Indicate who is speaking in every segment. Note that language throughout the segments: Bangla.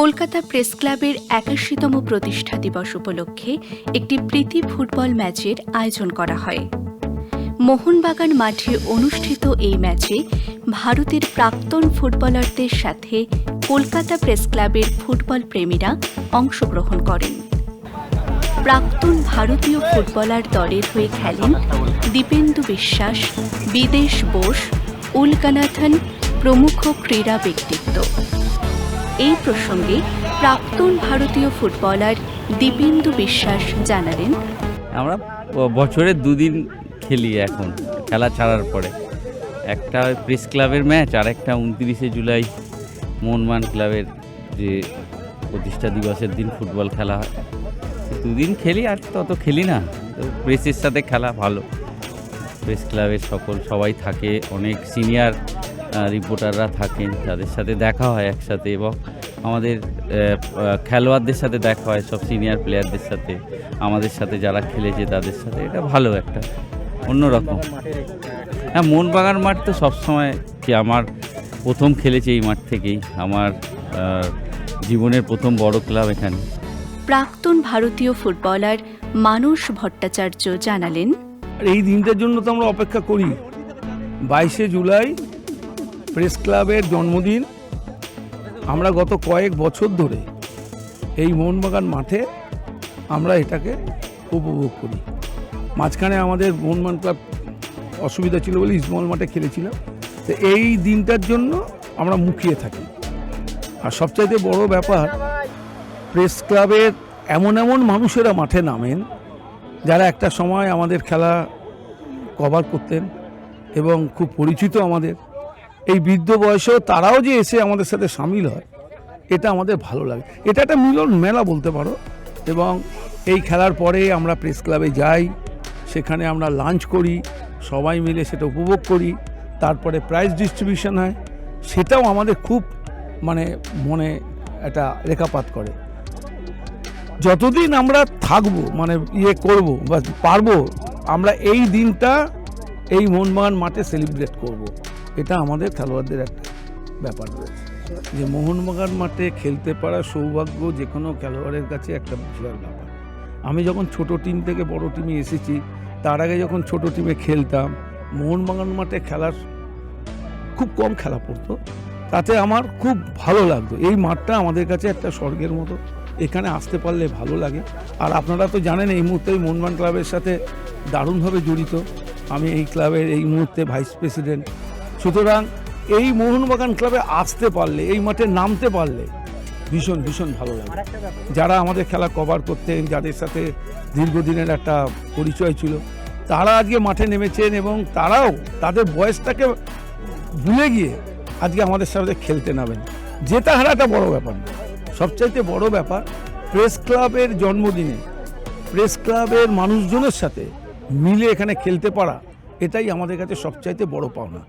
Speaker 1: কলকাতা প্রেস ক্লাবের একাশিতম প্রতিষ্ঠা দিবস উপলক্ষে একটি প্রীতি ফুটবল ম্যাচের আয়োজন করা হয়। মোহনবাগান মাঠে অনুষ্ঠিত এই ম্যাচে ভারতের প্রাক্তন ফুটবলারদের সাথে কলকাতা প্রেস ক্লাবের ফুটবল প্রেমীরা অংশগ্রহণ করেন। প্রাক্তন ভারতীয় ফুটবলার দলের হয়ে খেলেন দীপেন্দু বিশ্বাস, বিদেশ বোস, উলকানাথন প্রমুখ ক্রীড়া ব্যক্তিত্ব এই প্রসঙ্গে প্রাক্তন ভারতীয় ফুটবলার দীপেন্দু বিশ্বাস জানালেন।
Speaker 2: আমরা বছরে দুদিন খেলি এখন, খেলা ছাড়ার পরে। একটা প্রেস ক্লাবের ম্যাচ আর একটা উনত্রিশে জুলাই মোহনবাগান ক্লাবের যে প্রতিষ্ঠা দিবসের দিন ফুটবল খেলা হয়। দুদিন খেলি, আর তত খেলি না। তো প্রেসের সাথে খেলা ভালো। প্রেস ক্লাবের সকল, সবাই থাকে, অনেক সিনিয়র রিপোর্টাররা থাকেন তাদের সাথে দেখা হয় একসাথে এবং আমাদের খেলোয়াড়দের সাথে দেখা হয় সব সিনিয়র প্লেয়ারদের সাথে। আমাদের সাথে যারা খেলেছে তাদের সাথে। এটা ভালো একটা অন্যরকম। হ্যাঁ মোহনবাগান মাঠ তো সবসময় কি আমার প্রথম খেলেছি এই মাঠ থেকেই। আমার জীবনের প্রথম বড় ক্লাব এখানে।
Speaker 1: প্রাক্তন ভারতীয় ফুটবলার মানুষ ভট্টাচার্য জানালেন
Speaker 3: আর এই দিনটার জন্য তো আমরা অপেক্ষা করি। বাইশে জুলাই প্রেস ক্লাবের জন্মদিন আমরা গত কয়েক বছর ধরে এই মোহনবাগান মাঠে আমরা এটাকে উপভোগ করি। মাঝখানে আমাদের মোহনবাগান ক্লাব অসুবিধা ছিল বলে ইসমল মাঠে খেলেছিলাম। তো এই দিনটার জন্য আমরা মুখিয়ে থাকি। আর সবচাইতে বড় ব্যাপার, প্রেস ক্লাবের এমন এমন মানুষেরা মাঠে নামেন যারা একটা সময় আমাদের খেলা কভার করতেন এবং খুব পরিচিত আমাদের। এই বৃদ্ধ বয়সেও তারাও যে এসে আমাদের সাথে সামিল হয়, এটা আমাদের ভালো লাগে। এটা একটা মিলন মেলা বলতে পারো। এবং এই খেলার পরে আমরা প্রেস ক্লাবে যাই, সেখানে আমরা লাঞ্চ করি, সবাই মিলে সেটা উপভোগ করি, তারপরে প্রাইজ ডিস্ট্রিবিউশন হয়। সেটাও আমাদের খুব মানে মনে একটা রেখাপাত করে। যতদিন আমরা থাকব মানে ইয়ে করব বা পারব, আমরা এই দিনটা এই মোহনবাগান মাঠে সেলিব্রেট করব। এটা আমাদের খেলোয়াড়দের একটা ব্যাপার রয়েছে। যে মোহনবাগান মাঠে খেলতে পারা সৌভাগ্য যে কোনো খেলোয়াড়ের কাছে একটা বিশাল ব্যাপার। আমি যখন ছোট টিম থেকে বড় টিমে এসেছি, তার আগে যখন ছোট টিমে খেলতাম, মোহনবাগান মাঠে খেলার খুব কম খেলা পড়তো। তাতে আমার খুব ভালো লাগতো। এই মাঠটা আমাদের কাছে একটা স্বর্গের মতো। এখানে আসতে পারলে ভালো লাগে। আর আপনারা তো জানেন, এই মুহূর্তে মোহনবাগান ক্লাবের সাথে দারুণভাবে জড়িত। আমি এই ক্লাবের এই মুহূর্তে ভাইস প্রেসিডেন্ট সুতরাং এই মোহনবাগান ক্লাবে আসতে পারলে এই মাঠে নামতে পারলে ভীষণ ভীষণ ভালো লাগে। যারা আমাদের খেলা কভার করতেন যাদের সাথে দীর্ঘদিনের একটা পরিচয় ছিল তারা আজকে মাঠে নেমেছেন এবং তারাও তাদের বয়সটাকে ভুলে গিয়ে আজকে আমাদের সাথে খেলতে নামেন। জেতা হারাটা বড় ব্যাপার না। সবচাইতে বড় ব্যাপার প্রেস ক্লাবের জন্মদিনে প্রেস ক্লাবের মানুষজনের সাথে মিলে এখানে খেলতে পারা এটাই আমাদের কাছে সবচাইতে বড় পাওনা।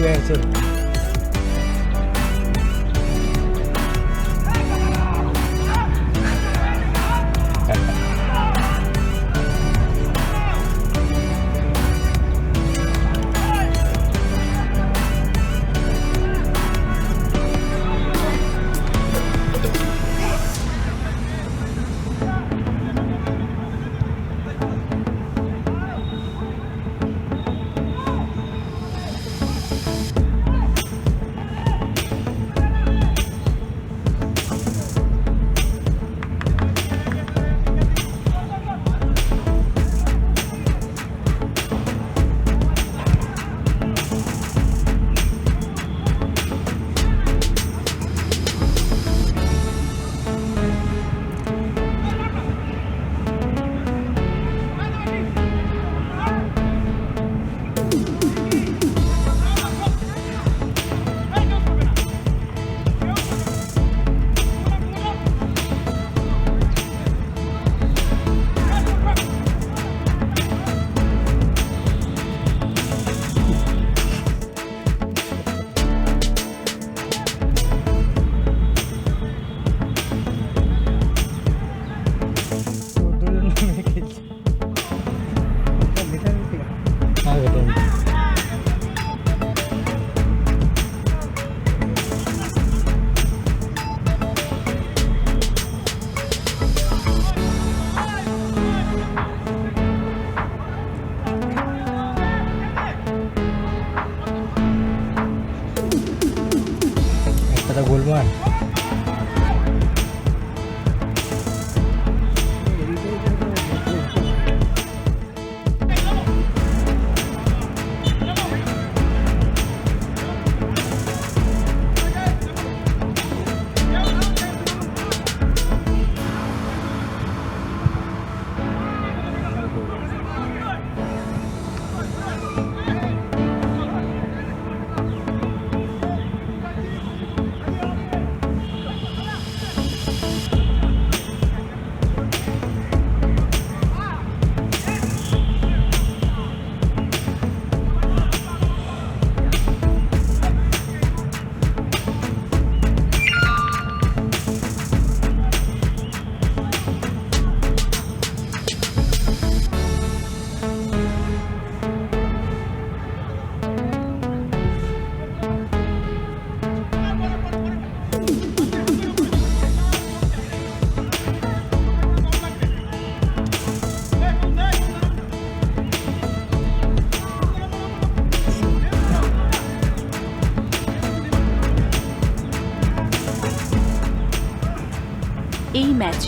Speaker 4: you answer.
Speaker 5: একটা গোলমাল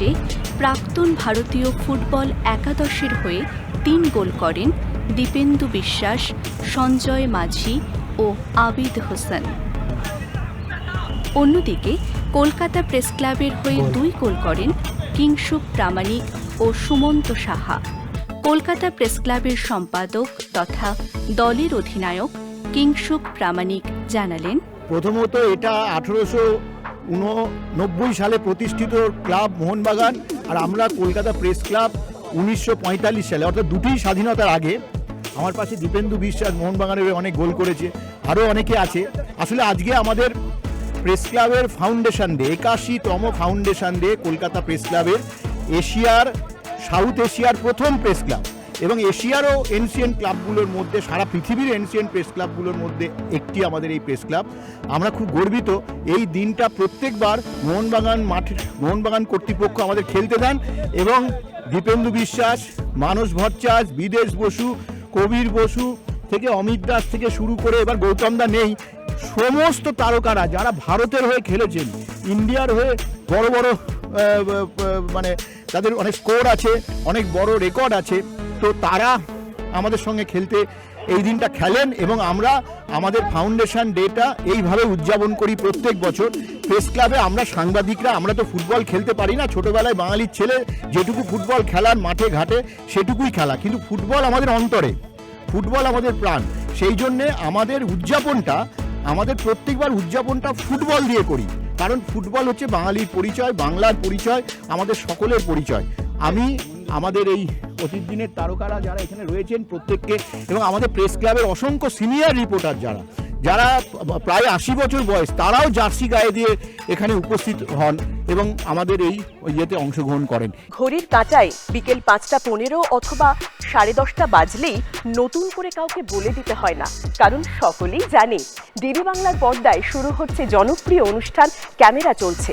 Speaker 1: ম্যাচে প্রাক্তন ভারতীয় ফুটবল একাদশের হয়ে তিন গোল করেন দীপেন্দু বিশ্বাস সঞ্জয় মাঝি ও আবিদ হোসেন। অন্যদিকে কলকাতা প্রেস ক্লাবের হয়ে দুই গোল করেন কিংসুক প্রামাণিক ও সুমন্ত সাহা। কলকাতা প্রেস ক্লাবের সম্পাদক তথা দলের অধিনায়ক কিংসুক প্রামাণিক জানালেন
Speaker 6: প্রথমত এটা আঠেরোশো উননব্বই সালে প্রতিষ্ঠিত ক্লাব মোহনবাগান আর আমরা কলকাতা প্রেস ক্লাব উনিশশো পঁয়তাল্লিশ সালে, অর্থাৎ দুটি স্বাধীনতার আগে। আমার পাশে দীপেন্দু বিশ্বাস মোহনবাগানের অনেক গোল করেছে, আরও অনেকে আছে। আসলে আজকে আমাদের প্রেস ক্লাবের ফাউন্ডেশন ডে, একাশিতম ফাউন্ডেশন ডে কলকাতা প্রেস ক্লাবের এশিয়ার, সাউথ এশিয়ার প্রথম প্রেস ক্লাব। এবং এশিয়ারও এনসিয়েন্ট ক্লাবগুলোর মধ্যে, সারা পৃথিবীর এনসিয়েন্ট প্রেস ক্লাবগুলোর মধ্যে একটি আমাদের এই প্রেস ক্লাব। আমরা খুব গর্বিত এই দিনটা প্রত্যেকবার মোহনবাগান মাঠে, মোহনবাগান কর্তৃপক্ষ আমাদের খেলতে দেন এবং দীপেন্দু বিশ্বাস, মানস ভট্টাচ বিদেশ বসু, কবির বসু থেকে অমিত দাস থেকে শুরু করে এবার গৌতম দা নেই, সমস্ত তারকারা যারা ভারতের হয়ে খেলেছেন, ইন্ডিয়ার হয়ে বড় বড় মানে তাদের অনেক স্কোর আছে, অনেক বড় রেকর্ড আছে তো তারা আমাদের সঙ্গে খেলতে এই দিনটা খেলেন এবং আমরা আমাদের ফাউন্ডেশন ডেটা এইভাবে উদযাপন করি প্রত্যেক বছর। প্রেস ক্লাবে আমরা সাংবাদিকরা, আমরা তো ফুটবল খেলতে পারি না। ছোটবেলায় বাঙালির ছেলে যেটুকু ফুটবল খেলার মাঠে ঘাটে, সেটুকুই খেলা। কিন্তু ফুটবল আমাদের অন্তরে ফুটবল আমাদের প্রাণ। সেই জন্যে আমাদের উদযাপনটা, আমাদের প্রত্যেকবার উদযাপনটা ফুটবল দিয়ে করি। কারণ ফুটবল হচ্ছে বাঙালির পরিচয়, বাংলার পরিচয়, আমাদের সকলের পরিচয়। আমি, আমাদের এই অতীত দিনের তারকারা যারা এখানে রয়েছেন প্রত্যেককে, এবং আমাদের প্রেস ক্লাবের অসংখ্য সিনিয়র রিপোর্টার যারা যারা প্রায় আশি বছর বয়স, তারাও জার্সি গায়ে দিয়ে এখানে উপস্থিত হন এবং আমাদের এই ইয়েতে অংশগ্রহণ করেন।
Speaker 7: ঘড়ির কাঁটায় বিকেল পাঁচটা পনেরো অথবা সাড়ে দশটা বাজলেই নতুন করে কাউকে বলে দিতে হয় না, কারণ সকলেই জানে, ডিবি বাংলার পর্দায় শুরু হচ্ছে জনপ্রিয় অনুষ্ঠান, ক্যামেরা চলছে।